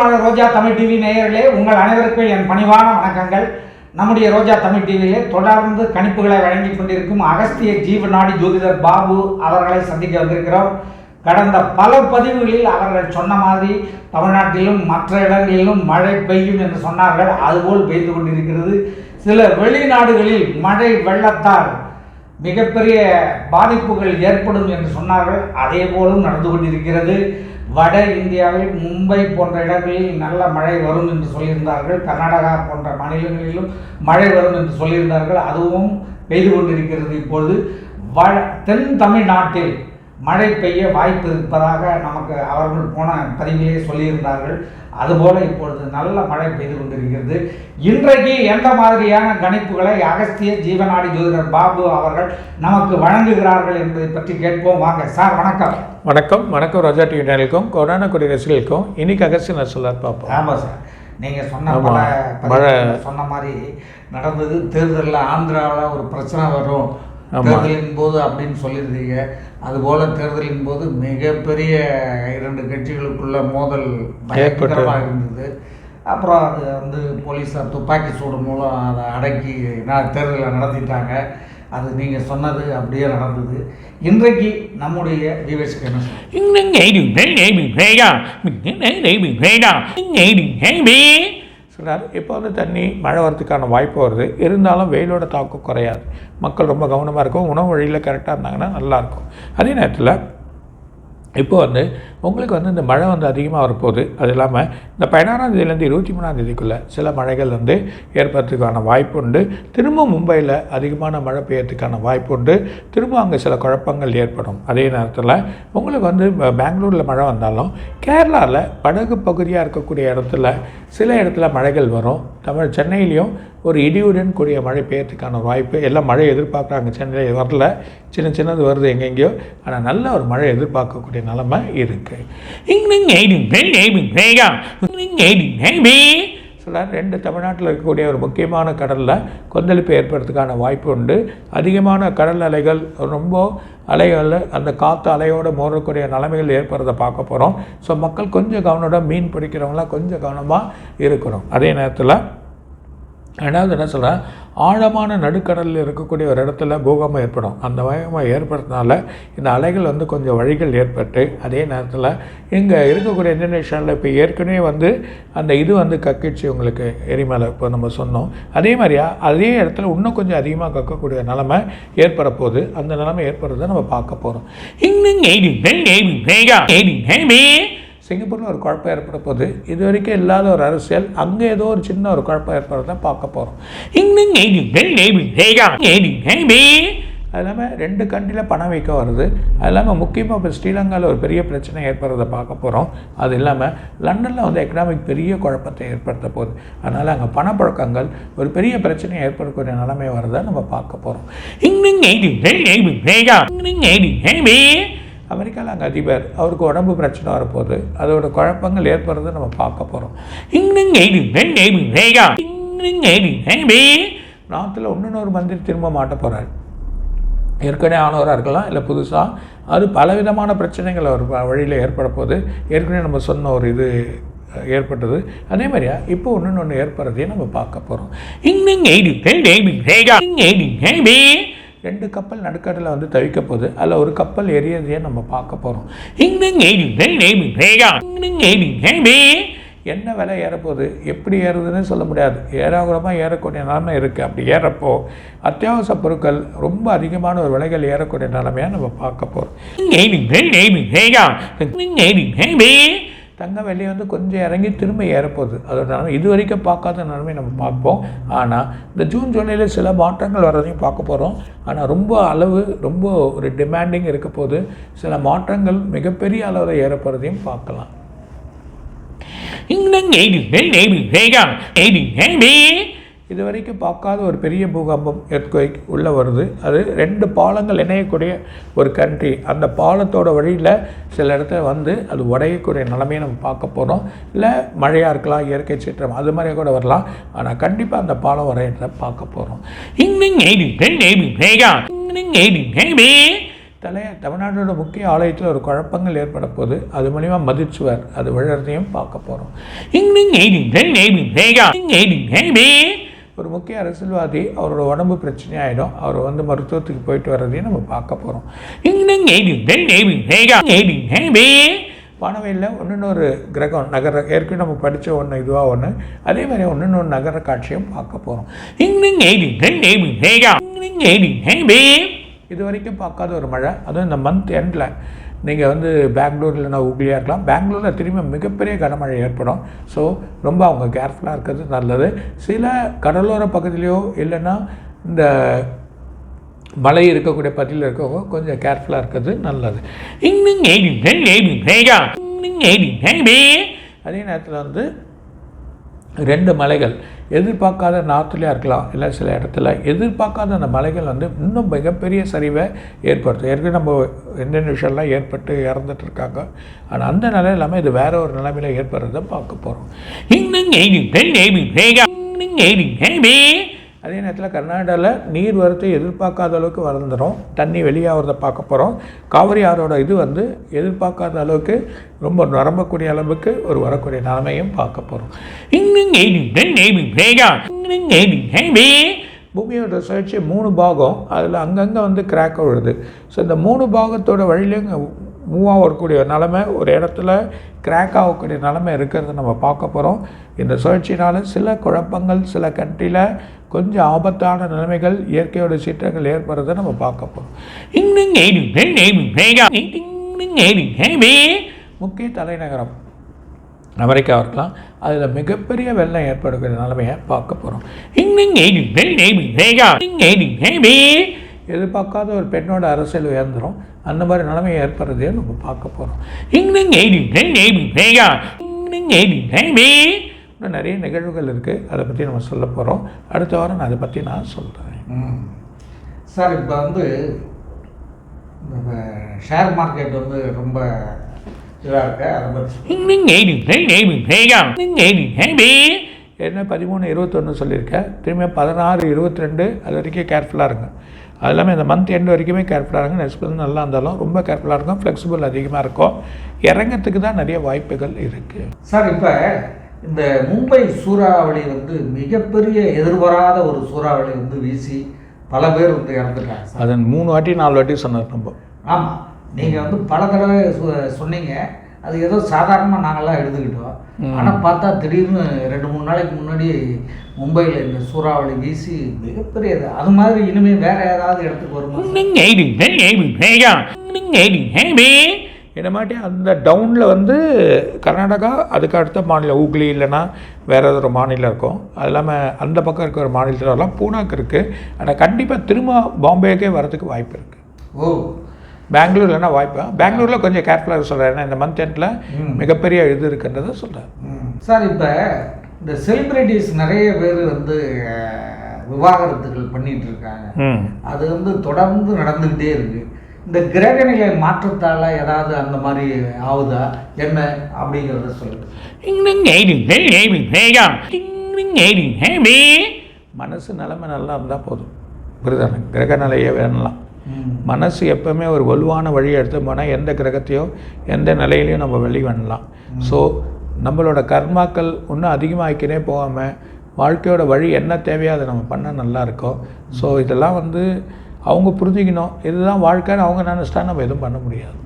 பிரியமான ரோஜா தமிழ் டிவி நேயர்களே உங்கள் அனைவருக்கும் என் பணிவான வணக்கங்கள். நம்முடைய ரோஜா தமிழ் டிவியிலே தொடர்ந்து கணிப்புகளை வழங்கி கொண்டிருக்கும் அகஸ்திய ஜீவநாடி ஜோதிடர் பாபு அவர்களை சந்திக்க வந்திருக்கிறோம். கடந்த பல பதிவுகளில் அவர்கள் சொன்ன மாதிரி தமிழ்நாட்டிலும் மற்ற இடங்களிலும் மழை பெய்யும் என்று சொன்னார்கள். அதுபோல் பெய்து கொண்டிருக்கிறது. சில வெளிநாடுகளில் மழை வெள்ளத்தால் மிகப்பெரிய பாதிப்புகள் ஏற்படும் என்று சொன்னார்கள். அதே போலும் நடந்து கொண்டிருக்கிறது. வட இந்தியாவில் மும்பை போன்ற இடங்களில் நல்ல மழை வரும் என்று சொல்லியிருந்தார்கள். கர்நாடகா போன்ற மாநிலங்களிலும் மழை வரும் என்று சொல்லியிருந்தார்கள். அதுவும் பெய்து கொண்டிருக்கிறது இப்பொழுது. வ தென் தமிழ்நாட்டில் மழை பெய்ய வாய்ப்பு இருப்பதாக நமக்கு அவர்கள் போன பதிவிலே சொல்லியிருந்தார்கள். அதுபோல இப்பொழுது நல்ல மழை பெய்து கொண்டிருக்கிறது. இன்றைக்கு எந்த மாதிரியான கணிப்புகளை அகஸ்திய ஜீவநாடி ஜோதிடர் பாபு அவர்கள் நமக்கு வழங்குகிறார்கள் என்பதை பற்றி கேட்போம். வாங்க சார் வணக்கம். வணக்கம் வணக்கம் ரோஜா டிவி நேயர்களுக்கும் கொரோனா கொடி ரசிகளுக்கும் இன்னைக்கு அகஸ்டின் சொல்லார் பார்ப்போம். ஆமாம் சார். நீங்கள் சொன்ன. பல சொன்ன மாதிரி நடந்தது. தேர்தலில் ஆந்திராவில் ஒரு பிரச்சனை வரும். தேர்தலின் போது அப்படின்னு சொல்லியிருந்தீங்க. அதுபோல தேர்தலின் போது மிகப்பெரிய இரண்டு கட்சிகளுக்குள்ள மோதல் பயங்கரமாக இருந்தது. அப்புறம் அது வந்து போலீஸார் துப்பாக்கி சூடு மூலம் அதை அடக்கி நான் தேர்தலை நடத்திட்டாங்க. அது நீங்கள் சொன்னது அப்படியே நடந்தது. இன்றைக்கு நம்முடைய விவேஸ்க்கு என்ன சொல்லுங்க சொல்கிறார் இப்போ வந்து தண்ணி மழை வரதுக்கான வாய்ப்பு வருது. இருந்தாலும் வெயிலோட தாக்கம் குறையாது. மக்கள் ரொம்ப கவனமாக இருக்கும். உணவு வழியில் கரெக்டாக இருந்தாங்கன்னா நல்லாயிருக்கும் அதே நேரத்தில் இப்போ வந்து உங்களுக்கு வந்து இந்த மழை வந்து அதிகமாக வரப்போகுது. அது இல்லாமல் இந்த பதினாறாம் தேதியிலேருந்து இருபத்தி மூணாம் தேதிக்குள்ளே சில மழைகள் வந்து ஏற்படுறதுக்கான வாய்ப்பு உண்டு. திரும்ப மும்பையில் அதிகமான மழை பெய்யறதுக்கான வாய்ப்பு உண்டு. திரும்ப அங்கே சில குழப்பங்கள் ஏற்படும். அதே நேரத்தில் உங்களுக்கு வந்து பெங்களூரில் மழை வந்தாலும் கேரளாவில் படகு பகுதியாக இருக்கக்கூடிய இடத்துல சில இடத்துல மழைகள் வரும். தமிழ் சென்னையிலையும் ஒரு இடியுடன் கூடிய மழை பெய்யறதுக்கான வாய்ப்பு எல்லாம் மழை எதிர்பார்க்குறாங்க. சென்னையில் வரல. சின்ன சின்னது வருது எங்கெங்கேயோ. ஆனால் நல்ல ஒரு மழை எதிர்பார்க்கக்கூடிய நிலமை இருக்குது சொல்கிறார் ரெண்டு தமிழ்நாட்டில் இருக்கக்கூடிய ஒரு முக்கியமான கடலில் கொந்தளிப்பு ஏற்படுறதுக்கான வாய்ப்பு உண்டு. அதிகமான கடல் அலைகள் ரொம்ப அலைகள் அந்த காற்று அலையோடு மோதக்கூடிய நிலைமைகள் ஏற்படுறதை பார்க்க போகிறோம் ஸோ மக்கள் கொஞ்சம் கவனோட மீன் பிடிக்கிறவங்களாம் கொஞ்சம் கவனமாக இருக்கணும். அதே நேரத்தில் ரெண்டாவது என்ன சொல்கிறேன் ஆழமான நடுக்கடலில் இருக்கக்கூடிய ஒரு இடத்துல பூகம்பம் ஏற்படும் அந்த வேகமாக ஏற்படுறதுனால இந்த அலைகள் வந்து கொஞ்சம் வழிகள் ஏற்பட்டு அதே நேரத்தில் இங்கே இருக்கக்கூடிய இந்தோனேஷியாவில் இப்போ ஏற்கனவே வந்து அந்த இது வந்து கக்கிடுச்சு உங்களுக்கு எரிமலை இப்போ நம்ம சொன்னோம் அதே மாதிரியா அதே இடத்துல இன்னும் கொஞ்சம் அதிகமாக கக்கக்கூடிய நிலமை ஏற்பட போகுது அந்த நிலமை ஏற்படுறதை நம்ம பார்க்க போகிறோம் சிங்கப்பூரில் ஒரு குழப்பம் ஏற்பட போகுது. இது வரைக்கும் இல்லாத ஒரு அரசியல். அங்கே ஏதோ ஒரு சின்ன ஒரு குழப்பம் ஏற்படுறத பார்க்க போகிறோம் அது இல்லாமல் ரெண்டு கண்ட்ரியில் பணம் வைக்க வருது. அது இல்லாமல் முக்கியமாக இப்போ ஸ்ரீலங்காவில் ஒரு பெரிய பிரச்சனை ஏற்படுறத பார்க்க போகிறோம் அது இல்லாமல் லண்டனில் வந்து எக்கனாமிக் பெரிய குழப்பத்தை ஏற்படுத்த போகுது. அதனால் அங்கே பணப்பழக்கங்கள் ஒரு பெரிய பிரச்சனையை ஏற்படக்கூடிய நிலைமை வரதை நம்ம பார்க்க போகிறோம் அமெரிக்காவில் அங்கே அதிபர் அவருக்கு உடம்பு பிரச்சனை வரப்போகுது அதோட குழப்பங்கள் ஏற்படுறதை நம்ம பார்க்க போகிறோம் நாட்டில் இன்னொரு மந்திரி திரும்ப மாட்ட போகிறார் ஏற்கனவே ஆனவராக இருக்கலாம் இல்லை புதுசாக அது பலவிதமான பிரச்சனைகள் அவர் வ- வழியில் ஏற்பட போகுது ஏற்கனவே நம்ம சொன்ன ஒரு இது ஏற்பட்டது அதே மாதிரியா இப்போ ஒன்று ஒன்று ஏற்படுறதையும் நம்ம பார்க்க போகிறோம் ரெண்டு கப்பல் நடுக்கடலில் வந்து தவிக்க போகுது. அதில் ஒரு கப்பல் எரியதையே நம்ம பார்க்க போகிறோம் என்ன விலை ஏறப்போகுது எப்படி ஏறுதுன்னு சொல்ல முடியாது. ஏறாகுறமாக ஏறக்கூடிய நிலைமை இருக்குது அப்படி ஏறப்போ அத்தியாவசிய பொருட்கள் ரொம்ப அதிகமான ஒரு விலைகள் ஏறக்கூடிய நிலைமையாக நம்ம பார்க்க போகிறோம் தங்க விலை வந்து கொஞ்சம் இறங்கி திரும்ப ஏறப்போகுது. அதோட நிலைமை இது வரைக்கும் பார்க்காத நிலைமை நம்ம பார்ப்போம். ஆனால் இந்த ஜூன் ஜூலையில் சில மாற்றங்கள் வர்றதையும் பார்க்க போகிறோம் ஆனால் ரொம்ப அளவு ரொம்ப ஒரு டிமாண்டிங் இருக்க போது சில மாற்றங்கள் மிகப்பெரிய அளவில் ஏறப்போகிறதையும் பார்க்கலாம். இது வரைக்கும் பார்க்காத ஒரு பெரிய பூகம்பம் எர்த்குவைக் உள்ளே வருது. அது ரெண்டு பாலங்கள் இணையக்கூடிய ஒரு கண்ட்ரி அந்த பாலத்தோட வழியில் சில இடத்துல வந்து அது உடையக்கூடிய நிலைமையை நம்ம பார்க்க போகிறோம் இல்லை மழையாக இருக்கலாம் இயற்கை சீற்றம் அது மாதிரி கூட வரலாம். ஆனால் கண்டிப்பாக அந்த பாலம் வரையறத பார்க்க போகிறோம் தலைய தமிழ்நாட்டோட முக்கிய ஆலயத்தில் ஒரு குழப்பங்கள் ஏற்பட போது அது மூலிமா மதிச்சுவர் அது விழறதையும் பார்க்க போகிறோம் ஒரு முக்கிய அரசியல்வாதி அவரோட உடம்பு பிரச்சனையாயிடும். அவர் வந்து மருத்துவத்துக்கு போயிட்டு வர்றதையும் நம்ம பார்க்க போகிறோம் வானவையில் ஒன்று கிரகம் நகர ஏற்கனவே நம்ம படித்த ஒன்று இதுவாக ஒன்று அதே மாதிரி ஒன்று ஒரு நகர காட்சியும் பார்க்க போகிறோம் இது வரைக்கும் பார்க்காத ஒரு மழை. அதுவும் இந்த மந்த் எண்டில் நீங்கள் வந்து பெங்களூர் இல்லைனா ஹூக்லியாக இருக்கலாம் பெங்களூரில் திரும்பி மிகப்பெரிய கனமழை ஏற்படும் ஸோ ரொம்ப அவங்க கேர்ஃபுல்லாக இருக்கிறது நல்லது சில கடலோர பகுதியிலையோ இல்லைன்னா இந்த மலை இருக்கக்கூடிய பகுதியில் இருக்கவங்க கொஞ்சம் கேர்ஃபுல்லாக இருக்கிறது நல்லது அதே நேரத்தில் வந்து ரெண்டு மலைகள் எதிர்பார்க்காத நார்த்துலையாக இருக்கலாம் இல்லை சில இடத்துல எதிர்பார்க்காத அந்த மலைகள் வந்து இன்னும் மிகப்பெரிய சரிவை ஏற்படுத்தும் ஏற்கனவே நம்ம இந்தோனேஷியாலாம் ஏற்பட்டு இறந்துட்டு இருக்காங்க ஆனால் அந்த நிலை இல்லாமல் இது வேற ஒரு நிலைமையில் ஏற்படுறத பார்க்க போகிறோம் அதே நேரத்தில் கர்நாடகாவில் நீர் வரத்து எதிர்பார்க்காத அளவுக்கு வளர்ந்துடும் தண்ணி வெளியாகிறத பார்க்க போகிறோம் காவிரி ஆறோட இது வந்து எதிர்பார்க்காத அளவுக்கு ரொம்ப நிரம்பக்கூடிய அளவுக்கு ஒரு வரக்கூடிய நிலைமையும் பார்க்க போகிறோம் பூமியோட சுழற்சி மூணு பாகம் அதில் அங்கங்கே வந்து கிராக் விழுது ஸோ இந்த மூணு பாகத்தோட வழியிலையும் மூவ் ஆகக்கூடிய நிலமை ஒரு இடத்துல கிராக் ஆகக்கூடிய நிலமை இருக்கிறத நம்ம பார்க்க போகிறோம் இந்த சுழற்சினால் சில குழப்பங்கள் சில கண்ட்ரியில் கொஞ்சம் ஆபத்தான நிலைமைகள் இயற்கையோட சீற்றங்கள் ஏற்படுறதை நம்ம பார்க்க போகிறோம் முக்கிய தலைநகரம் அமெரிக்காவாக இருக்கலாம் அதில் மிகப்பெரிய வெள்ளம் ஏற்படக்கூடிய நிலைமையை பார்க்க போகிறோம் எதிர்பார்க்காத ஒரு பெண்ணோட அரசியல் உயர்ந்துடும் அந்த மாதிரி நிலைமை ஏற்படுறதையும் நம்ம பார்க்க போகிறோம் இன்னும் நிறைய நிகழ்வுகள் இருக்குது அதை பற்றி நம்ம சொல்ல போகிறோம் அடுத்த வாரம் நான் அதை பற்றி நான் சொல்கிறேன். சார் இப்போ வந்து ஷேர் மார்க்கெட் வந்து ரொம்ப இதாக இருக்கு என்ன பதிமூணு இருபத்தொன்று சொல்லியிருக்கேன் திரும்ப பதினாறு இருபத்தி ரெண்டு அது வரைக்கும் கேர்ஃபுல்லாக இருங்க அது இல்லாமல் இந்த மந்த் எண்டு வரைக்குமே கேர்ஃபுல்லாக இருங்க. நெக்ஸ்ட் மந்த் நல்லா இருந்தாலும் ரொம்ப கேர்ஃபுல்லாக இருக்கும். ஃப்ளெக்சிபிள் அதிகமாக இருக்கும். இறங்கத்துக்கு தான் நிறைய வாய்ப்புகள் இருக்குது சார் இப்போ இந்த மும்பை சூறாவளி வந்து மிகப்பெரிய எதிர்பாராத ஒரு சூறாவளி வந்து வீசி பல பேர் வந்து இறந்துட்டாங்க சார் அது மூணு வாட்டி நாலு வாட்டி சொன்னார் நம்ம ஆமாம் நீங்கள் வந்து பல தடவை சொன்னீங்க. அது ஏதோ சாதாரணமாக நாங்கள்லாம் எடுத்துக்கிட்டோம். ஆனால் பார்த்தா திடீர்னு ரெண்டு மூணு நாளைக்கு முன்னாடி மும்பையில் இந்த சூறாவளி வீசி மிகப்பெரிய. அது மாதிரி இனிமேல் வேற ஏதாவது இடத்துக்கு வருமா? என்ன மாட்டி அந்த டவுனில் வந்து கர்நாடகா அதுக்கு அடுத்த மாநிலம் ஹூக்ளி இல்லைன்னா வேறு ஏதோ ஒரு மாநிலம் இருக்கும். அது இல்லாமல் அந்த பக்கம் இருக்கிற ஒரு மாநிலத்தில் வரலாம் பூனாக்கு இருக்குது ஆனால் கண்டிப்பாக திரும்ப பாம்பேக்கே வரதுக்கு வாய்ப்பு இருக்குது ஓ பெங்களூர் இல்லைன்னா வாய்ப்பு? பெங்களூரில் கொஞ்சம் கேர்ஃபுல்லாக சொல்கிறேன் ஏன்னா இந்த மந்த் எண்டில். மிகப்பெரிய இது இருக்குன்றதை சொல்கிறேன் ம். சார் இப்போ இந்த செலிப்ரிட்டிஸ் நிறைய பேர் வந்து விவாகரத்துகள் பண்ணிட்டு இருக்காங்க. அது வந்து தொடர்ந்து நடந்துக்கிட்டே இருக்கு. இந்த கிரகநிலை மாற்றத்தால் ஏதாவது அந்த மாதிரி ஆகுதா? என்ன அப்படிங்கிறத சொல்லுங்க. மனசு நிலைமை நல்லா இருந்தால் போதும். புரியுதானே கிரக நிலையை வேணலாம். மனசு எப்பவுமே ஒரு வலுவான வழி எடுத்து போனால் எந்த கிரகத்தையோ எந்த நிலையிலையும் நம்ம வெளி பண்ணலாம் ஸோ நம்மளோட கர்மாக்கள் இன்னும் அதிகமாகிக்கினே போகாமல் வாழ்க்கையோட வழி என்ன தேவையோ அதை நம்ம பண்ண நல்லா இருக்கும். ஸோ இதெல்லாம் வந்து அவங்க புரிஞ்சுக்கணும். இதுதான் வாழ்க்கைன்னு அவங்க நினச்சிட்டா நம்ம எதுவும் பண்ண முடியாது.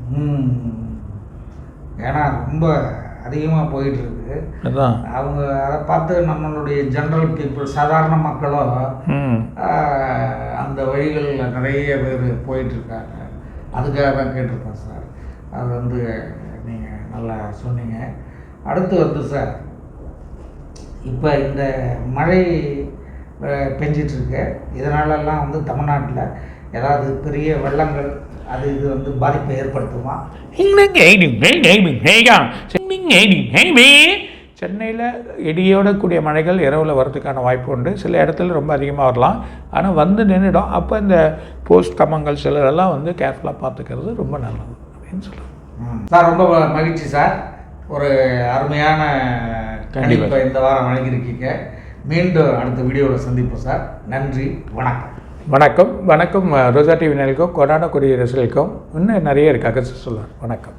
ஏன்னா ரொம்ப அதிகமாக போயிட்டு இருக்கு அதுதான் அவங்க அதை பார்த்து நம்மளுடைய ஜென்ரல் பீப்புள் சாதாரண மக்களும் ம். ஆஹ், அந்த வழிகளில் நிறைய பேர் போயிட்டு இருக்காங்க அதுக்காக தான் கேட்டிருக்கோம் சார். அது வந்து நீங்கள் நல்லா சொன்னீங்க. அடுத்து வந்து சார் இப்போ இந்த மழை இருக்கு இதனாலெல்லாம் வந்து தமிழ்நாட்டில் ஏதாவது பெரிய வெள்ளங்கள் அது இது வந்து பாதிப்பை ஏற்படுத்துமா? சென்னையில் இடியோட கூடிய மழைகள் இரவில் வரதுக்கான வாய்ப்பு உண்டு. சில இடத்துல ரொம்ப அதிகமாக வரலாம். ஆனால் வந்து நின்றுடும் அப்போ இந்த போஸ்ட் கம்பங்கள் சிலரெல்லாம் வந்து கேர்ஃபுல்லாக பார்த்துக்கிறது ரொம்ப நல்லது அப்படின்னு சொல்லுவேன் சார் ரொம்ப மகிழ்ச்சி சார். ஒரு அருமையான கண்டிப்பா. கண்டிப்பாக இந்த வாரம் வழங்கியிருக்கீங்க. மீண்டும் அடுத்த வீடியோவில் சந்திப்போம் சார். நன்றி வணக்கம். வணக்கம் வணக்கம். ரோஜா டிவி நேயர்களுக்கும் கொரோனா குடியரசுகளுக்கும் இன்னும் நிறைய இருக்கு அகஸ்ட் சொல்லார் வணக்கம்.